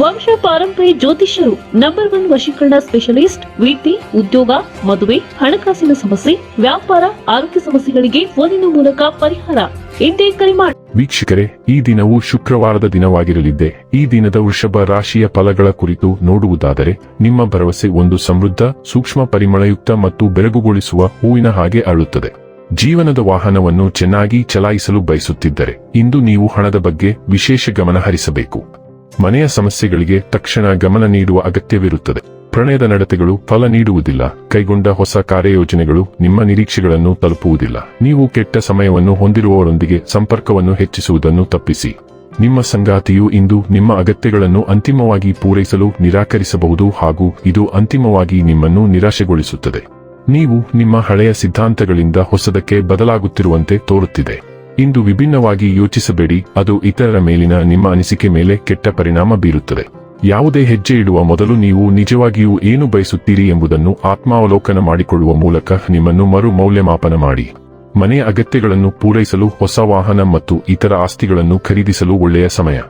ವಂಶ ಪಾರಂಪರ್ಯ ಜ್ಯೋತಿಷ್ಯರು ನಂಬರ್ ಒನ್ ವಶೀಕರಣ ಸ್ಪೆಷಲಿಸ್ಟ್ ವೃತ್ತಿ ಉದ್ಯೋಗ, ಮದುವೆ, ಹಣಕಾಸಿನ ಸಮಸ್ಯೆ, ವ್ಯಾಪಾರ, ಆರೋಗ್ಯ ಸಮಸ್ಯೆಗಳಿಗೆ ಫೋನಿನ ಮೂಲಕ ಪರಿಹಾರ. ಇಂದೇ ಕರೆ ಮಾಡಿ ವೀಕ್ಷಕರೇ, ಈ ದಿನವು ಶುಕ್ರವಾರದ ದಿನವಾಗಿರಲಿದೆ ಈ ದಿನದ ವೃಷಭ ರಾಶಿಯ ಫಲಗಳ ಕುರಿತು ನೋಡುವುದಾದರೆ, ನಿಮ್ಮ ಭರವಸೆ ಒಂದು ಸಮೃದ್ಧ, ಸೂಕ್ಷ್ಮ ಪರಿಮಳಯುಕ್ತ ಮತ್ತು ಬೆರಗುಗೊಳಿಸುವ ಹೂವಿನ ಹಾಗೆ ಅಳುತ್ತದೆ. ಜೀವನದ ವಾಹನವನ್ನು ಚೆನ್ನಾಗಿ ಚಲಾಯಿಸಲು ಬಯಸುತ್ತಿದ್ದರೆ, ಇಂದು ನೀವು ಹಣದ ಬಗ್ಗೆ ವಿಶೇಷ ಗಮನ ಹರಿಸಬೇಕು. ಮನೆಯ ಸಮಸ್ಯೆಗಳಿಗೆ ತಕ್ಷಣ ಗಮನ ನೀಡುವ ಅಗತ್ಯವಿರುತ್ತದೆ. ಪ್ರಣಯದ ನಡತೆಗಳು ಫಲ ನೀಡುವುದಿಲ್ಲ. ಕೈಗೊಂಡ ಹೊಸ ಕಾರ್ಯಯೋಜನೆಗಳು ನಿಮ್ಮ ನಿರೀಕ್ಷೆಗಳನ್ನು ತಲುಪುವುದಿಲ್ಲ. ನೀವು ಕೆಟ್ಟ ಸಮಯವನ್ನು ಹೊಂದಿರುವವರೊಂದಿಗೆ ಸಂಪರ್ಕವನ್ನು ಹೆಚ್ಚಿಸುವುದನ್ನು ತಪ್ಪಿಸಿ. ನಿಮ್ಮ ಸಂಗಾತಿಯು ಇಂದು ನಿಮ್ಮ ಅಗತ್ಯಗಳನ್ನು ಅಂತಿಮವಾಗಿ ಪೂರೈಸಲು ನಿರಾಕರಿಸಬಹುದು ಹಾಗೂ ಇದು ಅಂತಿಮವಾಗಿ ನಿಮ್ಮನ್ನು ನಿರಾಶೆಗೊಳಿಸುತ್ತದೆ. ನೀವು ನಿಮ್ಮ ಹಳೆಯ ಸಿದ್ಧಾಂತಗಳಿಂದ ಹೊಸದಕ್ಕೆ ಬದಲಾಗುತ್ತಿರುವಂತೆ ತೋರುತ್ತಿದೆ. ಇಂದು ವಿಭಿನ್ನವಾಗಿ ಯೋಚಿಸಬೇಡಿ, ಅದು ಇತರರ ಮೇಲಿನ ನಿಮ್ಮ ಅನಿಸಿಕೆ ಮೇಲೆ ಕೆಟ್ಟ ಪರಿಣಾಮ ಬೀರುತ್ತದೆ. ಯಾವುದೇ ಹೆಜ್ಜೆ ಇಡುವ ಮೊದಲು ನೀವು ನಿಜವಾಗಿಯೂ ಏನು ಬಯಸುತ್ತೀರಿ ಎಂಬುದನ್ನು ಆತ್ಮಾವಲೋಕನ ಮಾಡಿಕೊಳ್ಳುವ ಮೂಲಕ ನಿಮ್ಮನ್ನು ಮರು ಮೌಲ್ಯಮಾಪನ ಮಾಡಿ. ಮನೆ ಅಗತ್ಯಗಳನ್ನು ಪೂರೈಸಲು ಹೊಸ ವಾಹನ ಮತ್ತು ಇತರ ಆಸ್ತಿಗಳನ್ನು ಖರೀದಿಸಲು ಒಳ್ಳೆಯ ಸಮಯ.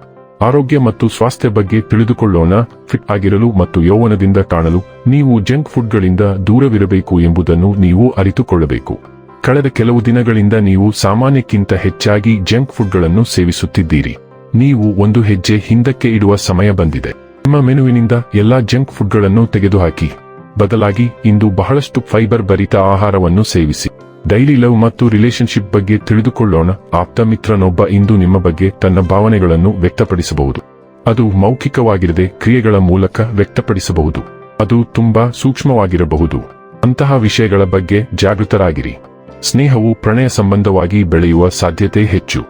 ಆರೋಗ್ಯ ಮತ್ತು ಸ್ವಾಸ್ಥ್ಯ ಬಗ್ಗೆ ತಿಳಿದುಕೊಳ್ಳೋಣ, ಫಿಟ್ ಆಗಿರಲು ಮತ್ತು ಯೌವನದಿಂದ ಕಾಣಲು, ನೀವು ಜಂಕ್ ಫುಡ್ಗಳಿಂದ ದೂರವಿರಬೇಕು ಎಂಬುದನ್ನು ನೀವು ಅರಿತುಕೊಳ್ಳಬೇಕು. ಕಳೆದ ಕೆಲವು ದಿನಗಳಿಂದ ನೀವು ಸಾಮಾನ್ಯಕ್ಕಿಂತ ಹೆಚ್ಚಾಗಿ ಜಂಕ್ ಫುಡ್ಗಳನ್ನು ಸೇವಿಸುತ್ತಿದ್ದೀರಿ. ನೀವು ಒಂದು ಹೆಜ್ಜೆ ಹಿಂದಕ್ಕೆ ಇಡುವ ಸಮಯ ಬಂದಿದೆ. ನಿಮ್ಮ ಮೆನುವಿನಿಂದ ಎಲ್ಲಾ ಜಂಕ್ ಫುಡ್ಗಳನ್ನು ತೆಗೆದುಹಾಕಿ. ಬದಲಾಗಿ, ಇಂದು ಬಹಳಷ್ಟು ಫೈಬರ್ ಭರಿತ ಆಹಾರವನ್ನು ಸೇವಿಸಿ. ಡೈಲಿ ಲವ್ ಮತ್ತು ರಿಲೇಶನ್ಶಿಪ್ ಬಗ್ಗೆ ತಿಳಿದುಕೊಳ್ಳೋಣ. ಆಪ್ತ ಮಿತ್ರನೊಬ್ಬ ಇಂದು ನಿಮ್ಮ ಬಗ್ಗೆ ತನ್ನ ಭಾವನೆಗಳನ್ನು ವ್ಯಕ್ತಪಡಿಸಬಹುದು. ಅದು ಮೌಖಿಕವಾಗಿರದೆ ಕ್ರಿಯೆಗಳ ಮೂಲಕ ವ್ಯಕ್ತಪಡಿಸಬಹುದು. ಅದು ತುಂಬಾ ಸೂಕ್ಷ್ಮವಾಗಿರಬಹುದು. ಅಂತಹ ವಿಷಯಗಳ ಬಗ್ಗೆ ಜಾಗೃತರಾಗಿರಿ. ಸ್ನೇಹವು ಪ್ರಣಯ ಸಂಬಂಧವಾಗಿ ಬೆಳೆಯುವ ಸಾಧ್ಯತೆ ಹೆಚ್ಚು.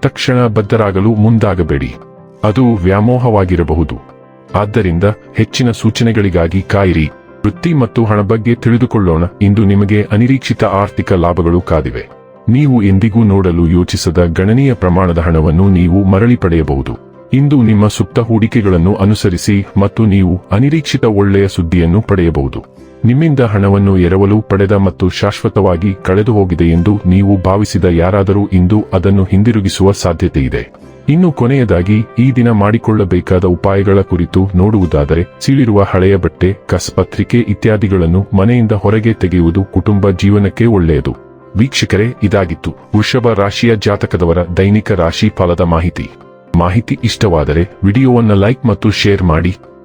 ತಕ್ಷಣ ಬದ್ಧರಾಗಲು ಮುಂದಾಗಬೇಡಿ. ಅದು ವ್ಯಾಮೋಹವಾಗಿರಬಹುದು. ಆದ್ದರಿಂದ ಹೆಚ್ಚಿನ ಸೂಚನೆಗಳಿಗಾಗಿ ಕಾಯಿರಿ. ವೃತ್ತಿ ಮತ್ತು ಹಣ ಬಗ್ಗೆ ತಿಳಿದುಕೊಳ್ಳೋಣ. ಇಂದು ನಿಮಗೆ ಅನಿರೀಕ್ಷಿತ ಆರ್ಥಿಕ ಲಾಭಗಳು ಕಾದಿವೆ. ನೀವು ಎಂದಿಗೂ ನೋಡಲು ಯೋಚಿಸದ ಗಣನೀಯ ಪ್ರಮಾಣದ ಹಣವನ್ನು ನೀವು ಮರಳಿ ಪಡೆಯಬಹುದು. ಇಂದು ನಿಮ್ಮ ಸುಪ್ತ ಹೂಡಿಕೆಗಳನ್ನು ಅನುಸರಿಸಿ ಮತ್ತು ನೀವು ಅನಿರೀಕ್ಷಿತ ಒಳ್ಳೆಯ ಸುದ್ದಿಯನ್ನು ಪಡೆಯಬಹುದು. ನಿಮ್ಮಿಂದ ಹಣವನ್ನು ಎರವಲು ಪಡೆದ ಮತ್ತು ಶಾಶ್ವತವಾಗಿ ಕಳೆದು ಹೋಗಿದೆ ಎಂದು ನೀವು ಭಾವಿಸಿದ ಯಾರಾದರೂ ಇಂದು ಅದನ್ನು ಹಿಂದಿರುಗಿಸುವ ಸಾಧ್ಯತೆಯಿದೆ. ಇನ್ನು ಕೊನೆಯದಾಗಿ, ಈ ದಿನ ಮಾಡಿಕೊಳ್ಳಬೇಕಾದ ಉಪಾಯಗಳ ಕುರಿತು ನೋಡುವುದಾದರೆ, ಸೀಳಿರುವ ಹಳೆಯ ಬಟ್ಟೆ ಕಸಪತ್ರಿಕೆ ಇತ್ಯಾದಿಗಳನ್ನು ಮನೆಯಿಂದ ಹೊರಗೆ ತೆಗೆಯುವುದು ಕುಟುಂಬ ಜೀವನಕ್ಕೆ ಒಳ್ಳೆಯದು. ವೀಕ್ಷಕರೇ, ಇದಾಗಿತ್ತು. ವೃಷಭ ರಾಶಿಯ ಜಾತಕದವರ ದೈನಿಕ ರಾಶಿ ಫಲದ ಮಾಹಿತಿ. ಮಾಹಿತಿ ಇಷ್ಟವಾದರೆ, ವಿಡಿಯೋವನ್ನು ಲೈಕ್ ಮತ್ತು ಶೇರ್ ಮಾಡಿ.